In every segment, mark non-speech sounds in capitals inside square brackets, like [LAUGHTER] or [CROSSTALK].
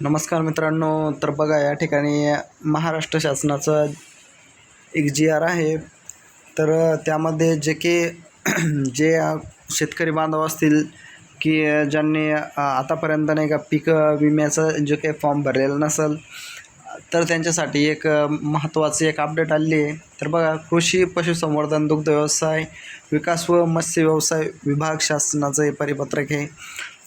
नमस्कार मित्रांनो तर बघा या ठिकाणी महाराष्ट्र शासनाचं एक जी आर आहे. तर त्यामध्ये जे की [CLEARS THROAT] जे शेतकरी बांधव असतील की ज्यांनी आतापर्यंत नाही का पीक विम्याचं जे काही फॉर्म भरलेला नसेल तर त्यांच्यासाठी एक महत्त्वाची एक अपडेट आलेली आहे. तर बघा कृषी पशुसंवर्धन दुग्ध व्यवसाय विकास व मत्स्य व्यवसाय विभाग शासनाचं हे परिपत्रक आहे.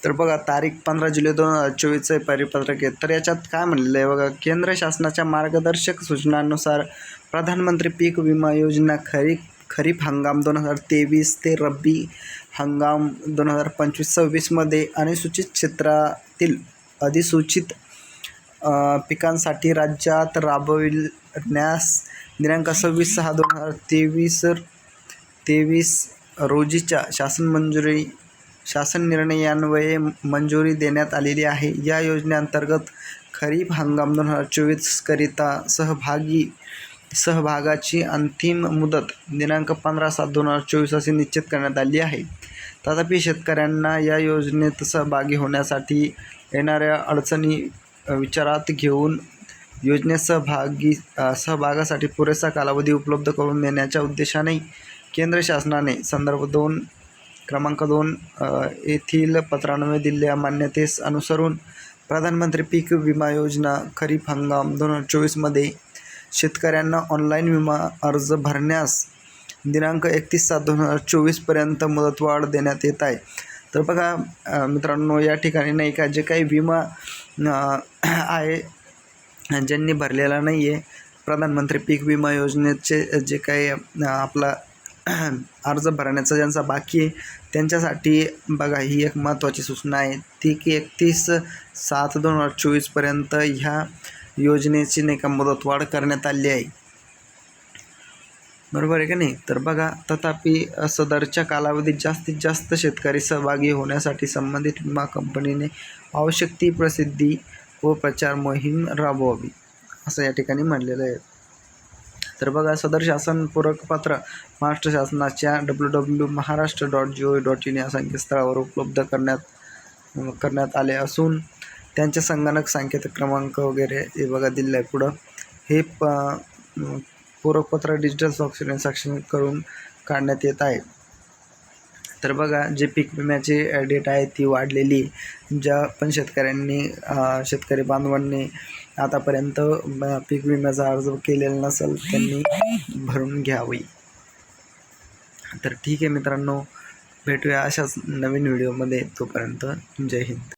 तर बघा तारीख पंधरा जुलै दोन हजार चोवीसचं परिपत्रक आहे तर याच्यात काय म्हणलेलं आहे बघा केंद्र शासनाच्या मार्गदर्शक सूचनांनुसार प्रधानमंत्री पीक विमा योजना खरीप खरीप हंगाम दोन हजार तेवीस ते रब्बी हंगाम दोन हजार पंचवीस सव्वीसमध्ये अनुसूचित क्षेत्रातील अधिसूचित पिकांसाठी राज्यात राबविण्यास दिनांक सव्वीस सहा दोन हजार तेवीस तेवीस रोजीच्या शासन मंजुरी शासन निर्णयान्वये मंजुरी देण्यात आलेली आहे. या योजनेअंतर्गत खरीप हंगाम दोन हजार चोवीसकरिता सहभागी सहभागाची अंतिम मुदत दिनांक पंधरा सात दोन हजार चोवीस अशी निश्चित करण्यात आली आहे. तथापि शेतकऱ्यांना या योजनेत सहभागी होण्यासाठी येणाऱ्या अडचणी विचारात घेऊन योजनेत सहभागी सहभागासाठी पुरेसा कालावधी उपलब्ध करून देण्याच्या उद्देशाने केंद्र शासनाने संदर्भ दोन क्रमांक दोन येथील पत्रान्वये दिलेल्या मान्यतेस अनुसरून प्रधानमंत्री पीक विमा योजना खरीप हंगाम दोन हजार चोवीसमध्ये शेतकऱ्यांना ऑनलाईन विमा अर्ज भरण्यास दिनांक एकतीस सात दोन हजार चोवीसपर्यंत मुदतवाढ देण्यात येत आहे. तर बघा मित्रांनो या ठिकाणी नाही का जे काही विमा आहे ज्यांनी भरलेला नाही आहे प्रधानमंत्री पीक विमा योजनेचे जे काही आपला [CLEARS THROAT] अर्ज भरण्याचा ज्यांचा बाकी आहे त्यांच्यासाठी बघा ही एक महत्त्वाची सूचना आहे. ती की एकतीस सात दोन हजार चोवीसपर्यंत ह्या योजनेची नाही का मुदतवाढ करण्यात आली आहे. बरोबर आहे का नाही? तर बघा तथापि सदरच्या कालावधीत जास्तीत जास्त शेतकरी सहभागी होण्यासाठी संबंधित विमा कंपनीने आवश्यक ती प्रसिद्धी व प्रचार मोहीम राबवावी असं या ठिकाणी म्हणलेलं आहे. तर बघा सदर शासन पूरक पत्र महाराष्ट्र शासनाच्या W W Maharashtra dot G O dot in या संकेतस्थळावर उपलब्ध करण्यात करण्यात आले असून त्यांचे संगणक सांकेतिक क्रमांक वगैरे हे बघा दिलेलं आहे पुढं. हे प पूरकपत्र डिजिटल स्वाक्षरी साक्षर करून काढण्यात येत आहे. तर बघा जे पीक विम्याची डेट आहे ती वाढलेली. ज्या पण शेतकऱ्यांनी शेतकरी बांधवांनी आतापर्यंत पीक विम्याचा अर्ज केलेला नसेल त्यांनी भरून घ्यावी. तर ठीक आहे मित्रांनो भेटूया अशाच नवीन व्हिडिओमध्ये. तोपर्यंत जय हिंद.